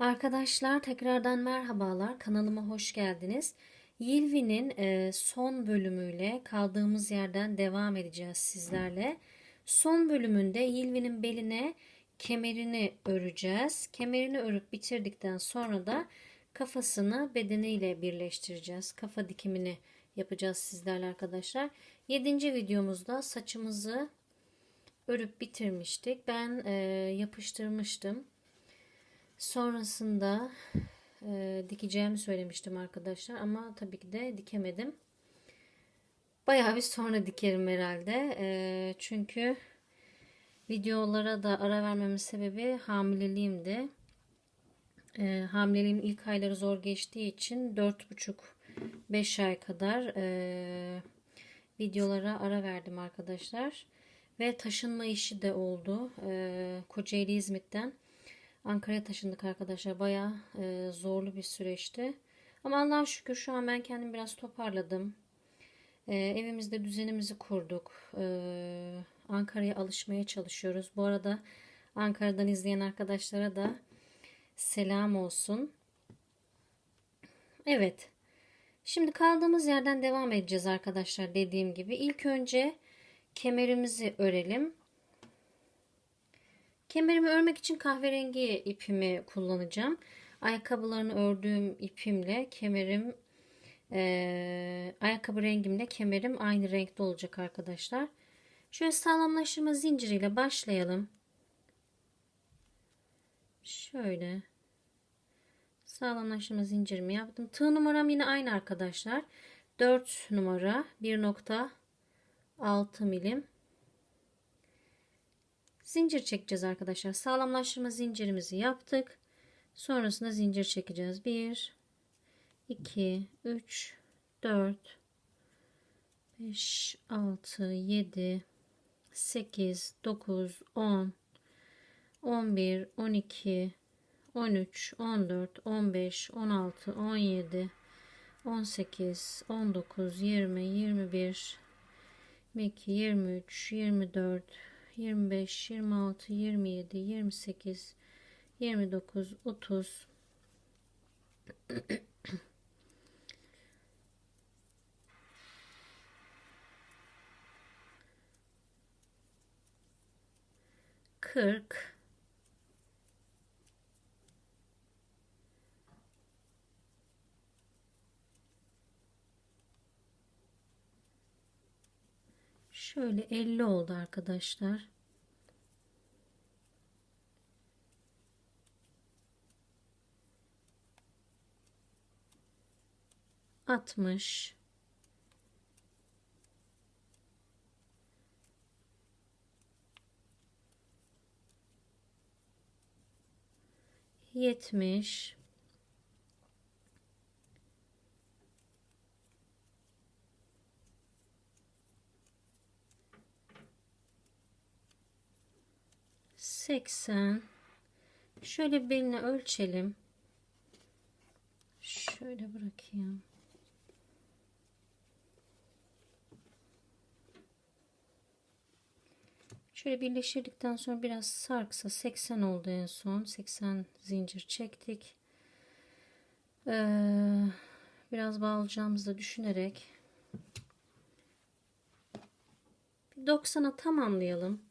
Arkadaşlar tekrardan merhabalar. Kanalıma hoş geldiniz. Yilvi'nin e, son bölümüyle kaldığımız yerden devam edeceğiz sizlerle. Son bölümünde Yilvi'nin beline kemerini öreceğiz. Kemerini örüp bitirdikten sonra da kafasını bedeniyle birleştireceğiz. Kafa dikimini yapacağız sizlerle arkadaşlar. 7. videomuzda saçımızı örüp bitirmiştik. Ben e, yapıştırmıştım. Sonrasında e, dikeceğimi söylemiştim arkadaşlar ama tabii ki de dikemedim. Bayağı bir sonra dikerim herhalde. E, çünkü videolara da ara vermemin sebebi hamileliğimdi. E, hamileliğim ilk ayları zor geçtiği için 4,5-5 ay kadar e, videolara ara verdim arkadaşlar. Ve taşınma işi de oldu. E, Kocaeli İzmit'ten Ankara'ya taşındık arkadaşlar. Baya e, zorlu bir süreçti. Ama Allah'a şükür şu an ben kendimi biraz toparladım. E, evimizde düzenimizi kurduk. E, Ankara'ya alışmaya çalışıyoruz. Bu arada Ankara'dan izleyen arkadaşlara da selam olsun. Evet. Şimdi kaldığımız yerden devam edeceğiz arkadaşlar dediğim gibi. İlk önce kemerimizi örelim. Kemerimi örmek için kahverengi ipimi kullanacağım. Ayakkabılarını ördüğüm ipimle kemerim e, ayakkabı rengimle kemerim aynı renkte olacak arkadaşlar. Şöyle sağlamlaştırma zinciriyle başlayalım. Şöyle sağlamlaştırma zincirimi yaptım. Tığ numaram yine aynı arkadaşlar. 4 numara 1.6 milim Zincir çekeceğiz arkadaşlar. Sağlamlaştırma zincirimizi yaptık. Sonrasında zincir çekeceğiz. 1 2 3 4 5 6 7 8 9 10 11 12 13 14 15 16 17 18 19 20 21 22 23 24 25, 26, 27, 28, 29, 30. Kırk. Şöyle 50 oldu arkadaşlar. Altmış. Yetmiş. 80 şöyle belini ölçelim. Şöyle bırakayım. Şöyle birleştirdikten sonra biraz sarksa 80 oldu en son. 80 zincir çektik. Ee, biraz bağlayacağımızı düşünerek 90'a tamamlayalım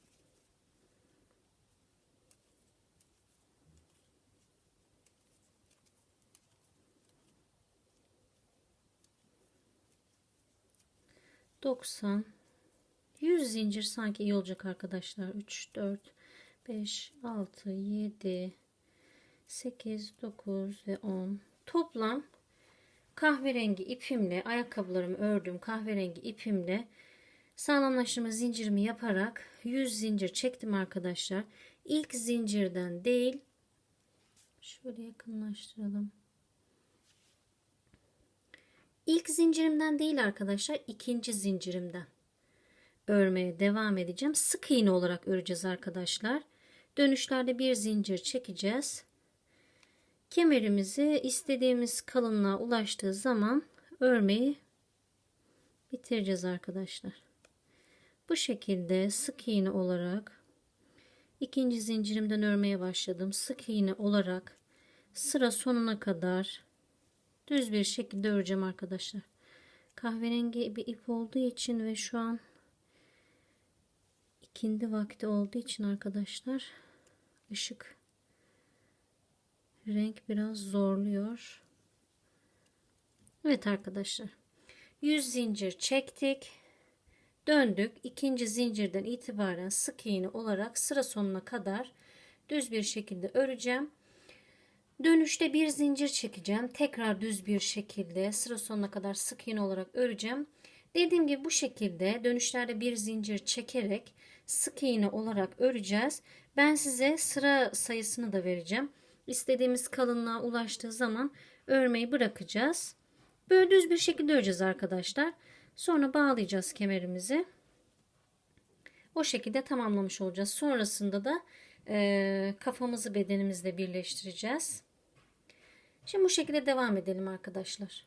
90 100 zincir sanki iyi olacak arkadaşlar. 3 4 5 6 7 8 9 ve 10 toplam kahverengi ipimle ayakkabılarımı ördüm kahverengi ipimle sağlamlaştırma zincirimi yaparak 100 zincir çektim arkadaşlar. İlk zincirden değil şöyle yakınlaştıralım İlk zincirimden değil arkadaşlar ikinci zincirimden örmeye devam edeceğim. Sık iğne olarak öreceğiz arkadaşlar. Dönüşlerde bir zincir çekeceğiz. Kemerimizi istediğimiz kalınlığa ulaştığı zaman örmeyi bitireceğiz arkadaşlar. Bu şekilde sık iğne olarak ikinci zincirimden örmeye başladım. Sık iğne olarak sıra sonuna kadar düz bir şekilde öreceğim arkadaşlar. Kahverengi bir ip olduğu için ve şu an ikindi vakti olduğu için arkadaşlar ışık renk biraz zorluyor. Evet arkadaşlar. 100 zincir çektik. Döndük. İkinci zincirden itibaren sık iğne olarak sıra sonuna kadar düz bir şekilde öreceğim. Dönüşte bir zincir çekeceğim. Tekrar düz bir şekilde sıra sonuna kadar sık iğne olarak öreceğim. Dediğim gibi bu şekilde dönüşlerde bir zincir çekerek sık iğne olarak öreceğiz. Ben size sıra sayısını da vereceğim. İstediğimiz kalınlığa ulaştığı zaman örmeyi bırakacağız. Böyle düz bir şekilde öreceğiz arkadaşlar. Sonra bağlayacağız kemerimizi. O şekilde tamamlamış olacağız. Sonrasında da e, kafamızı bedenimizle birleştireceğiz. Şimdi bu şekilde devam edelim arkadaşlar.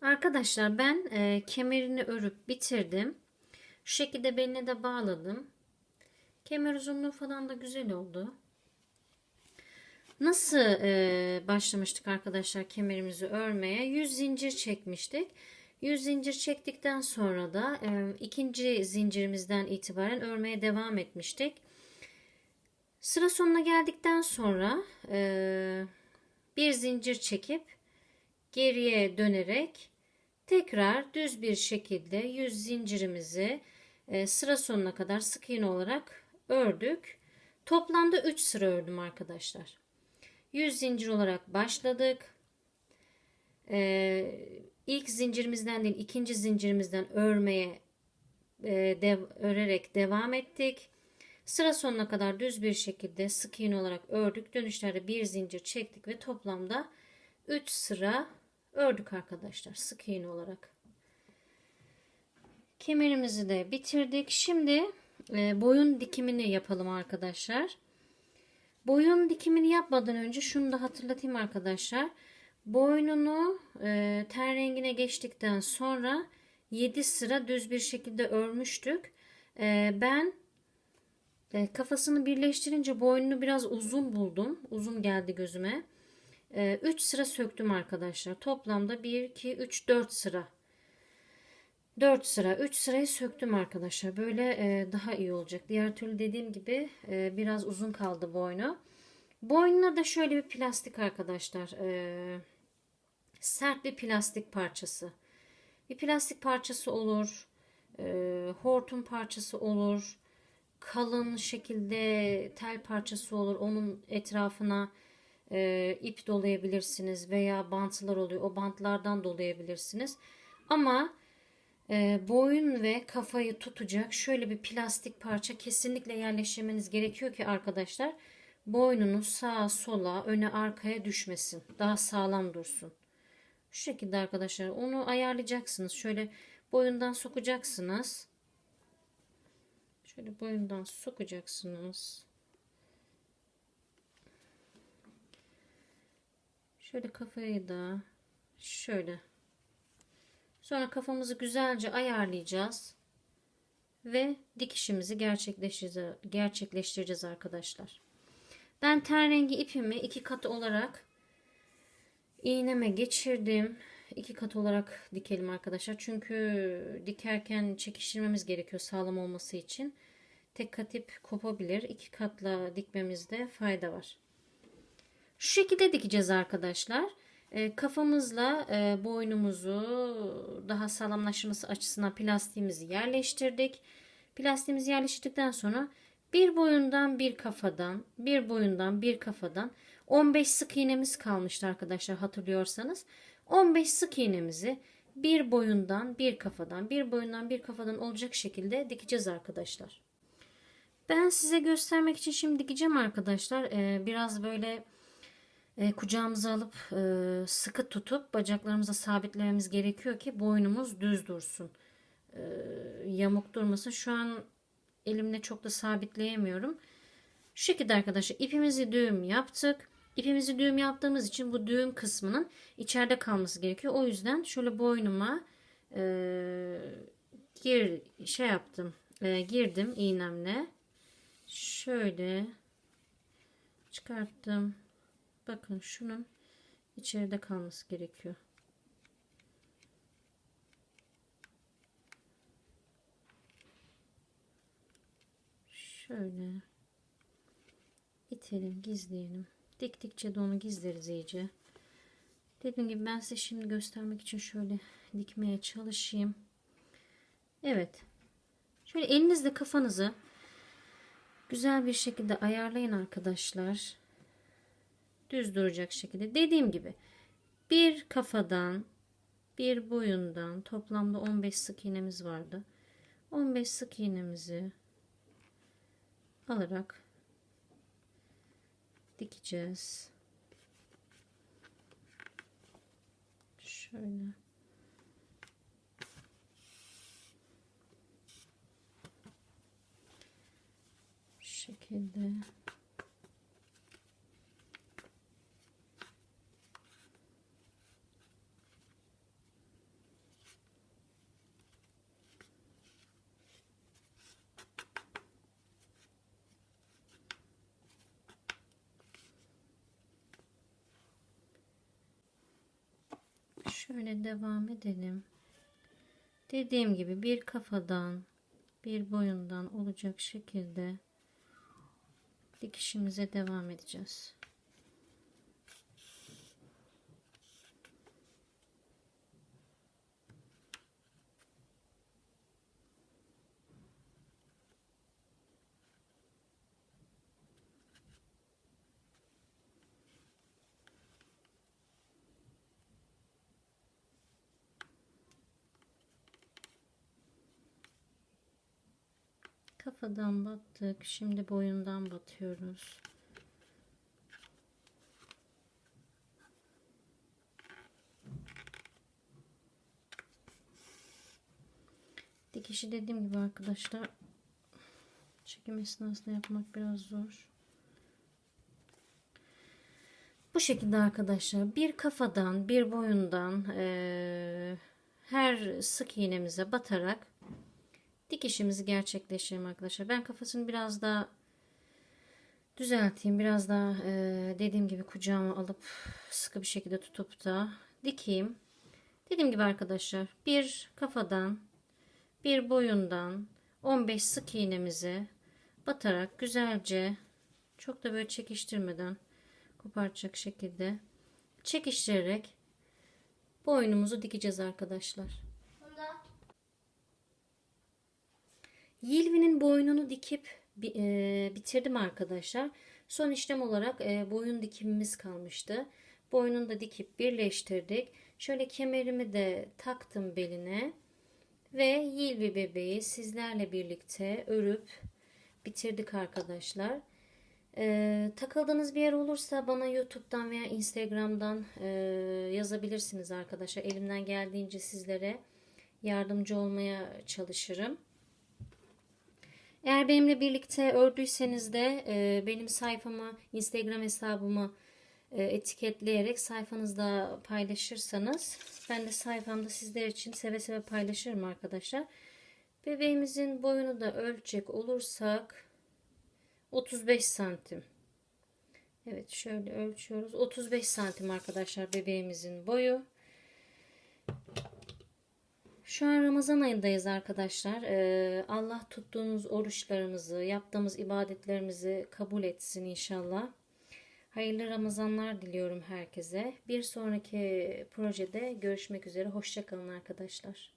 Arkadaşlar ben e, kemerini örüp bitirdim. Şu şekilde beline de bağladım. Kemer uzunluğu falan da güzel oldu. Nasıl e, başlamıştık arkadaşlar kemerimizi örmeye? 100 zincir çekmiştik. 100 zincir çektikten sonra da e, ikinci zincirimizden itibaren örmeye devam etmiştik. Sıra sonuna geldikten sonra e, bir zincir çekip geriye dönerek tekrar düz bir şekilde 100 zincirimizi e, sıra sonuna kadar sık iğne olarak ördük. Toplamda 3 sıra ördüm arkadaşlar. 100 zincir olarak başladık. Ee, ilk zincirimizden değil ikinci zincirimizden örmeye e, örerek devam ettik. Sıra sonuna kadar düz bir şekilde sık iğne olarak ördük. Dönüşlerde bir zincir çektik ve toplamda 3 sıra ördük arkadaşlar sık iğne olarak. Kemerimizi de bitirdik. Şimdi e, boyun dikimini yapalım arkadaşlar. Boyun dikimini yapmadan önce şunu da hatırlatayım arkadaşlar. Boynunu e, ten rengine geçtikten sonra 7 sıra düz bir şekilde örmüştük. E, ben e, kafasını birleştirince boynunu biraz uzun buldum. Uzun geldi gözüme. 3 e, sıra söktüm arkadaşlar. Toplamda 1, 2, 3, 4 sıra 4 sıra 3 sırayı söktüm arkadaşlar. Böyle e, daha iyi olacak. Diğer türlü dediğim gibi e, biraz uzun kaldı boynu. Boynuna da şöyle bir plastik arkadaşlar. E, sert bir plastik parçası. Bir plastik parçası olur. Hortum parçası olur. Kalın şekilde tel parçası olur. Onun etrafına e, ip dolayabilirsiniz veya bantlar oluyor. O bantlardan dolayabilirsiniz. Ama e, boyun ve kafayı tutacak şöyle bir plastik parça kesinlikle yerleştirmeniz gerekiyor ki arkadaşlar boynunuz sağa sola öne arkaya düşmesin. Daha sağlam dursun. Şu şekilde arkadaşlar onu ayarlayacaksınız. Şöyle boyundan sokacaksınız. Şöyle boyundan sokacaksınız. Şöyle kafayı da şöyle Sonra kafamızı güzelce ayarlayacağız. Ve dikişimizi gerçekleştireceğiz, gerçekleştireceğiz arkadaşlar. Ben ten rengi ipimi iki kat olarak iğneme geçirdim. İki kat olarak dikelim arkadaşlar. Çünkü dikerken çekiştirmemiz gerekiyor sağlam olması için. Tek kat ip kopabilir. İki katla dikmemizde fayda var. Şu şekilde dikeceğiz arkadaşlar. E, kafamızla e, boynumuzu daha sağlamlaşması açısından plastiğimizi yerleştirdik. Plastiğimizi yerleştirdikten sonra bir boyundan bir kafadan, bir boyundan bir kafadan 15 sık iğnemiz kalmıştı arkadaşlar hatırlıyorsanız. 15 sık iğnemizi bir boyundan bir kafadan, bir boyundan bir kafadan olacak şekilde dikeceğiz arkadaşlar. Ben size göstermek için şimdi dikeceğim arkadaşlar. Ee, biraz böyle e, kucağımıza alıp e, sıkı tutup bacaklarımıza sabitlememiz gerekiyor ki boynumuz düz dursun. E, yamuk durmasın. Şu an elimle çok da sabitleyemiyorum. Şu şekilde arkadaşlar ipimizi düğüm yaptık. İpimizi düğüm yaptığımız için bu düğüm kısmının içeride kalması gerekiyor. O yüzden şöyle boynuma e, gir şey yaptım. E, girdim iğnemle. Şöyle çıkarttım. Bakın şunun içeride kalması gerekiyor. Şöyle itelim, gizleyelim. Diktikçe de onu gizleriz iyice. Dediğim gibi ben size şimdi göstermek için şöyle dikmeye çalışayım. Evet. Şöyle elinizle kafanızı güzel bir şekilde ayarlayın arkadaşlar. Düz duracak şekilde. Dediğim gibi bir kafadan bir boyundan toplamda 15 sık iğnemiz vardı. 15 sık iğnemizi alarak dikeceğiz. Şöyle. Şu şekilde. Şöyle devam edelim. Dediğim gibi bir kafadan bir boyundan olacak şekilde dikişimize devam edeceğiz. Kafadan battık. Şimdi boyundan batıyoruz. Dikişi dediğim gibi arkadaşlar çekim esnasında yapmak biraz zor. Bu şekilde arkadaşlar bir kafadan bir boyundan eee, her sık iğnemize batarak dikişimizi gerçekleştirelim arkadaşlar. Ben kafasını biraz daha düzelteyim. Biraz daha eee, dediğim gibi kucağıma alıp sıkı bir şekilde tutup da dikeyim. Dediğim gibi arkadaşlar bir kafadan bir boyundan 15 sık iğnemizi batarak güzelce çok da böyle çekiştirmeden kopartacak şekilde çekiştirerek boynumuzu dikeceğiz arkadaşlar. Yilvi'nin boynunu dikip e, bitirdim arkadaşlar. Son işlem olarak e, boyun dikimimiz kalmıştı. Boynunu da dikip birleştirdik. Şöyle kemerimi de taktım beline. Ve Yilvi bebeği sizlerle birlikte örüp bitirdik arkadaşlar. Ee, takıldığınız bir yer olursa bana YouTube'dan veya Instagram'dan e, yazabilirsiniz arkadaşlar. Elimden geldiğince sizlere yardımcı olmaya çalışırım. Eğer benimle birlikte ördüyseniz de e, benim sayfamı, Instagram hesabımı e, etiketleyerek sayfanızda paylaşırsanız ben de sayfamda sizler için seve seve paylaşırım arkadaşlar. Bebeğimizin boyunu da ölçecek olursak 35 santim. Evet şöyle ölçüyoruz. 35 santim arkadaşlar bebeğimizin boyu. Şu an Ramazan ayındayız arkadaşlar. Ee, Allah tuttuğunuz oruçlarımızı, yaptığımız ibadetlerimizi kabul etsin inşallah. Hayırlı Ramazanlar diliyorum herkese. Bir sonraki projede görüşmek üzere. Hoşçakalın arkadaşlar.